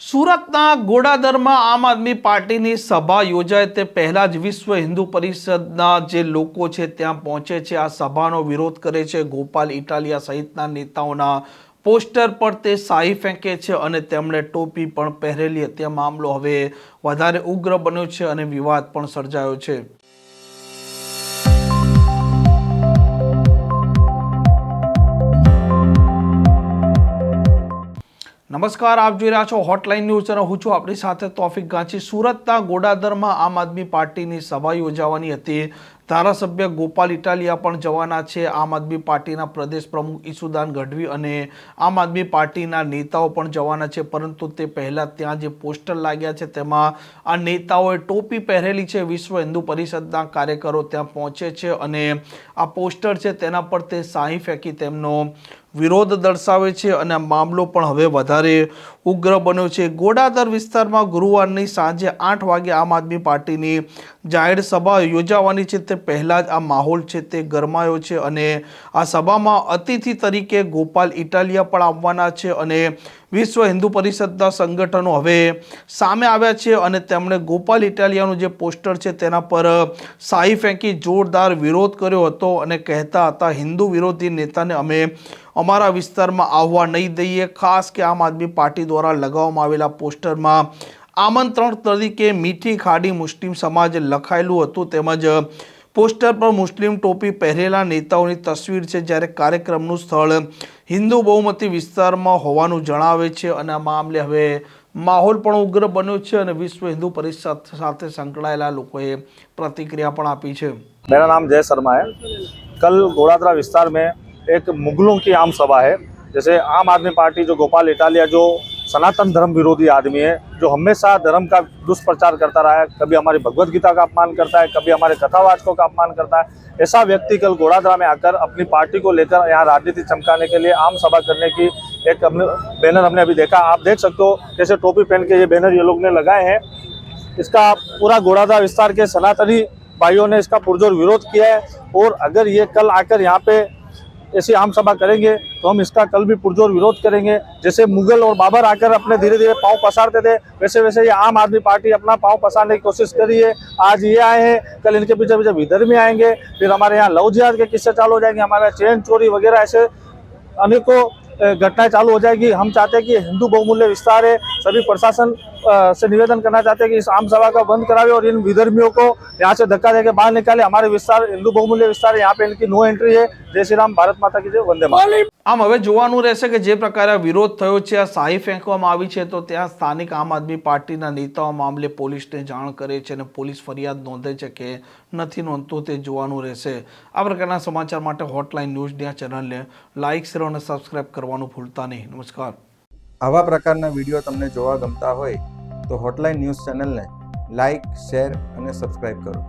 સુરતના ગોડાદરમાં આમ આદમી પાર્ટીની સભા યોજાય તે પહેલાં જ વિશ્વ હિન્દુ પરિષદના જે લોકો છે ત્યાં પહોંચે છે. આ સભાનો વિરોધ કરે છે. ગોપાલ ઇટાલિયા સહિતના નેતાઓના પોસ્ટર પર તે શાહી ફેંકે છે અને તેમણે ટોપી પણ પહેરેલી. હતી મામલો હવે વધારે ઉગ્ર બન્યો છે અને વિવાદ પણ સર્જાયો છે. નમસ્કાર, આપ જોઈ રહ્યા છો હોટલાઇન ન્યૂઝ અને હું છું આપણી સાથે તોફિક ગાંચી સુરતના ગોડાદરમાં આમ આદમી પાર્ટીની સભા યોજાવાની હતી. ધારાસભ્ય ગોપાલ ઇટાલિયા પણ જવાના છે. આમ આદમી પાર્ટીના પ્રદેશ પ્રમુખ ઈસુદાન ગઢવી અને આમ આદમી પાર્ટીના નેતાઓ પણ જવાના છે. પરંતુ તે પહેલાં ત્યાં જે પોસ્ટર લાગ્યા છે, તેમાં આ નેતાઓએ ટોપી પહેરેલી છે. વિશ્વ હિન્દુ પરિષદના કાર્યકરો ત્યાં પહોંચે છે અને આ પોસ્ટર છે, તેના પર તે સાહી ફેંકી તેમનો વિરોધ દર્શાવે છે અને મામલો પણ હવે વધારે ઉગ્ર બન્યો છે. ગોડાદર વિસ્તારમાં ગુરુવારની સાંજે આઠ વાગે આમ આદમી પાર્ટીની જાહેર સભા યોજાવાની છે. તે પહેલાં જ આ માહોલ છે તે ગરમાયો છે અને આ સભામાં અતિથિ તરીકે ગોપાલ ઇટાલિયા પણ આવવાના છે અને વિશ્વ હિન્દુ પરિષદના સંગઠનો હવે સામે આવ્યા છે અને તેમણે ગોપાલ ઇટાલિયાનું જે પોસ્ટર છે તેના પર શાહી ફેંકી જોરદાર વિરોધ કર્યો હતો અને કહેતા હતા, હિન્દુ વિરોધી નેતાને અમે અમારા વિસ્તારમાં આવવા નહીં દઈએ, ખાસ કે આમ આદમી પાર્ટી દ્વારા લગાવવામાં આવેલા પોસ્ટરમાં આમંત્રણ તરીકે મીઠી ખાડી મુસ્લિમ સમાજ લખાયેલું હતું. તેમજ પોસ્ટર પર મુસ્લિમ ટોપી પહેરેલા નેતાઓની તસવીર છે, જ્યારે કાર્યક્રમનું સ્થળ હિન્દુ બહુમતી વિસ્તારમાં હોવાનું જણાવે છે અને આ મામલે હવે માહોલ પણ ઉગ્ર બન્યો છે અને વિશ્વ હિન્દુ પરિષદ સાથે સંકળાયેલા લોકોએ પ્રતિક્રિયા પણ આપી છે. મેરા નામ જય શર્મા હૈ. કલ ગોળાદરા વિસ્તાર મેં एक मुगलों की आम सभा है। जैसे आम आदमी पार्टी जो गोपाल इटालिया, जो सनातन धर्म विरोधी आदमी है, जो हमेशा धर्म का दुष्प्रचार करता रहा है, कभी हमारी भगवत गीता का अपमान करता है, कभी हमारे कथावाचकों का अपमान करता है, ऐसा व्यक्ति कल घोड़ादरा में आकर अपनी पार्टी को लेकर यहाँ राजनीति चमकाने के लिए आम सभा करने की एक हमने, बैनर हमने अभी देखा। आप देख सकते हो, जैसे टोपी पहन के ये बैनर ये लोग ने लगाए हैं। इसका पूरा घोड़ादरा विस्तार के सनातनी भाइयों ने इसका पुरजोर विरोध किया है। और अगर ये कल आकर यहाँ पे ऐसी आम सभा करेंगे तो हम इसका कल भी पुरजोर विरोध करेंगे जैसे मुगल और बाबर आकर अपने धीरे धीरे पाँव पसारते थे वैसे वैसे ये आम आदमी पार्टी अपना पाँव पसारने की कोशिश करी है आज ये आए हैं कल इनके पीछे पीछे विदर्भ में आएंगे फिर हमारे यहाँ लव जिहाद के किस्से चालू हो जाएंगे हमारे यहाँ चैन चोरी वगैरह ऐसे अनेकों अ, घटनाएं चालू हो जाएगी हम चाहते हैं कि हिंदू बहुमूल्य विस्तार है सभी प्रशासन अ, से निवेदन करना चाहते हैं कि इस आम सभा का बंद करावे और इन विधर्मियों को यहाँ से धक्का देके बाहर निकाले हमारे विस्तार हिंदू बहुमूल्य विस्तार है यहाँ पे इनकी नो एंट्री है जय श्री राम भारत माता की जय वंदे मातरम આમ હવે જોવાનું રહેશે કે જે પ્રકારે આ વિરોધ થયો છે આ શાહી ફેંકવામાં આવી છે તો ત્યાં સ્થાનિક આમ આદમી પાર્ટીના નેતાઓ મામલે પોલીસને જાણ કરે છે અને પોલીસ ફરિયાદ નોંધે છે કે નથી નોંધતું તે જોવાનું રહેશે આ પ્રકારના સમાચાર માટે હોટલાઇન ન્યૂઝ ડિયા ચેનલને લાઇક શેર અને સબસ્ક્રાઇબ કરવાનું ભૂલતા નહીં. નમસ્કાર. આવા પ્રકારના વીડિયો તમને જોવા ગમતા હોય તો હોટલાઇન ન્યૂઝ ચેનલને લાઇક શેર અને સબસ્ક્રાઇબ કરો.